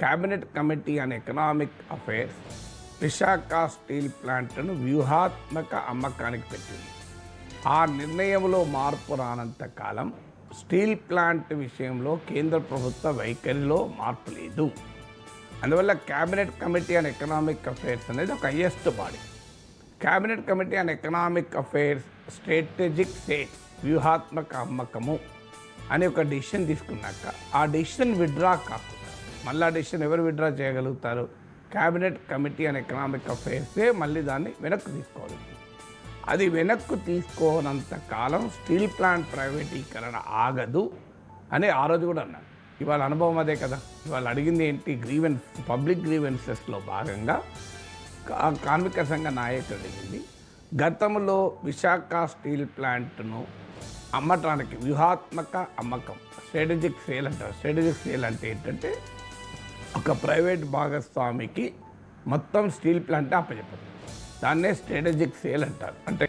Cabinet committee on economic affairs Visakha steel ప్లాంట్ను వ్యూహాత్మక అమ్మకానికి పెట్టింది. ఆ నిర్ణయంలో మార్పు రానంత కాలం స్టీల్ ప్లాంట్ విషయంలో కేంద్ర ప్రభుత్వ వైఖరిలో మార్పు లేదు. అందువల్ల cabinet committee on economic affairs అనేది ఒక highest body. Cabinet committee on economic affairs strategic sale వ్యూహాత్మక అమ్మకము అని ఒక డిసిషన్ తీసుకున్నాక ఆ డిసిషన్ విడ్రా కాకుండా మళ్ళీ ఆ డిసిషన్ ఎవరు విత్డ్రా చేయగలుగుతారు? క్యాబినెట్ కమిటీ ఆన్ ఎకనామిక్ అఫైర్సే మళ్ళీ దాన్ని వెనక్కి తీసుకోవాలి. అది వెనక్కు తీసుకోనంత కాలం స్టీల్ ప్లాంట్ ప్రైవేటీకరణ ఆగదు అని ఆ రోజు కూడా అన్నారు. ఇవాళ అనుభవం అదే కదా. ఇవాళ అడిగింది ఏంటి? గ్రీవెన్స్ పబ్లిక్ గ్రీవెన్సెస్లో భాగంగా కా- కార్మిక సంఘ నాయకుడు అడిగింది గతంలో విశాఖ స్టీల్ ప్లాంట్ను అమ్మటానికి వ్యూహాత్మక అమ్మకం స్ట్రాటజిక్ సేల్ అంటారు. స్ట్రాటజిక్ సేల్ అంటే ఏంటంటే ఒక ప్రైవేట్ భాగస్వామికి మొత్తం స్టీల్ ప్లాంట్ అప్పచెప్పారు దాన్నే స్ట్రాటజిక్ సేల్ అంటారు. అంటే